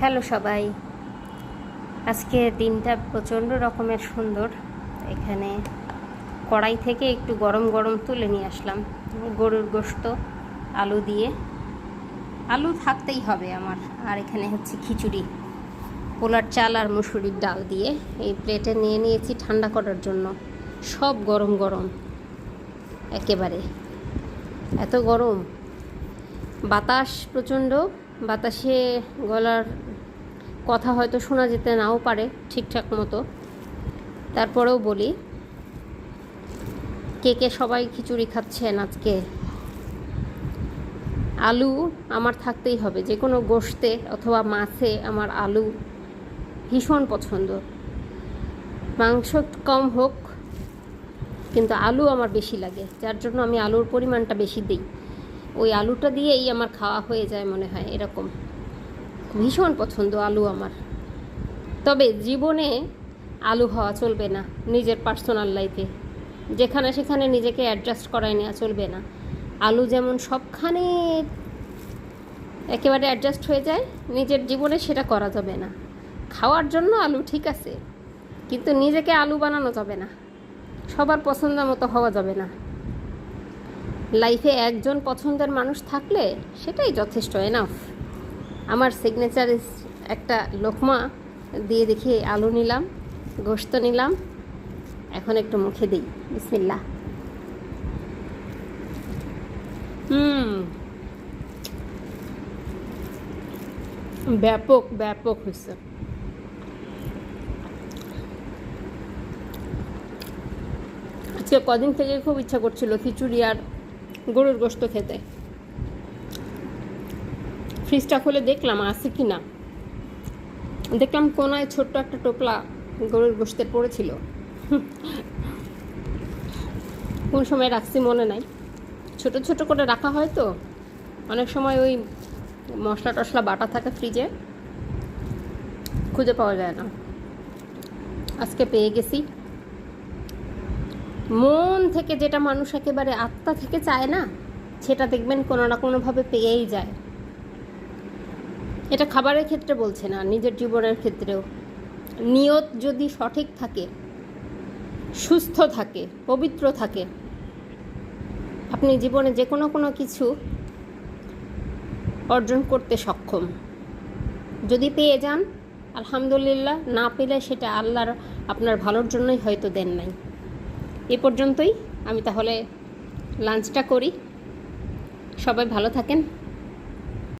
Hello সবাই। আজকে দিনটা প্রচণ্ড রকমের সুন্দর। এখানে কড়াই থেকে একটু গরম গরম তুলে নিয়ে আসলাম। গরুর গোশত আলু দিয়ে। আলু থাকতেই হবে আমার। আর এখানে হচ্ছে খিচুড়ি। পোলার চাল আর মুসুরির ডাল দিয়ে এই প্লেটে নিয়ে নিয়েছি ঠান্ডা করার জন্য। সব গরম গরম। একেবারে। এত গরম। বাতাস প্রচণ্ড। বাতাসে গলার কথা হয়তো শোনা যেতে নাও পারে ঠিকঠাক মতো। তারপরেও বলি, কে কে সবাই খিচুড়ি খাচ্ছেন আজকে? আলু আমার থাকতেই হবে, যে কোনো গোশতে অথবা মাছে আমার আলু ভীষণ পছন্দ। মাংস কম হোক, কিন্তু আলু আমার বেশি লাগে, যার জন্য আমি আলুর পরিমাণটা বেশি দিই। ওই আলুটা দিয়েই আমার খাওয়া হয়ে যায় মনে হয়, এরকম। ভীষণ পছন্দ আলু আমার। তবে জীবনে আলু হওয়া চলবে না, নিজের পার্সোনাল লাইফে। যেখানে সেখানে নিজেকে অ্যাডজাস্ট করায় নেওয়া চলবে না। আলু যেমন সবখানে একেবারে অ্যাডজাস্ট হয়ে যায়, নিজের জীবনে সেটা করা যাবে না। খাওয়ার জন্য আলু ঠিক আছে, কিন্তু নিজেকে আলু বানানো যাবে না। সবার পছন্দ মতো হওয়া যাবে না। লাইফে একজন পছন্দের মানুষ থাকলে সেটাই যথেষ্ট এনাফ আমার সিগনেচার একটা লোকমা, দিয়ে দেখি আলু নিলাম গোস্ত নিলাম, এখন একটু মুখে দিই। বিসমিল্লা হুম। ব্যাপক ব্যাপক হয়েছে। আজকে কদিন থেকে খুব ইচ্ছা করছিল খিচুড়ি আর গরুর গোস্ত খেতে। ফ্রিজটা খুলে দেখলাম আছে কি না। দেখলাম কোনায় ছোট্ট একটা টোপলা গরুর গোস্তের পড়েছিল। কোন সময় রাখছি মনে নাই। ছোট ছোট করে রাখা হয় তো। অনেক সময় ওই মশলা টশলা বাটা থাকে ফ্রিজে। খুঁজে পাওয়া যায় না। আজকে পেয়ে গেছি। মন থেকে যেটা মানুষ একেবারে আত্মা থেকে চায় না, সেটা দেখবেন কোনো না কোনোভাবে পেয়েই যায়। এটা খাবারের ক্ষেত্রে বলছে না, নিজের জীবনের ক্ষেত্রেও। নিয়ত যদি সঠিক থাকে, সুস্থ থাকে, পবিত্র থাকে, আপনি জীবনে যে কোনো কোনো কিছু অর্জন করতে সক্ষম। যদি পেয়ে যান, আলহামদুলিল্লাহ, না পেলে সেটা আল্লাহর, আপনার ভালোর জন্যই হয়তো দেন নাই। এ পর্যন্তই। আমি তাহলে লাঞ্চটা করি। সবাই ভালো থাকেন।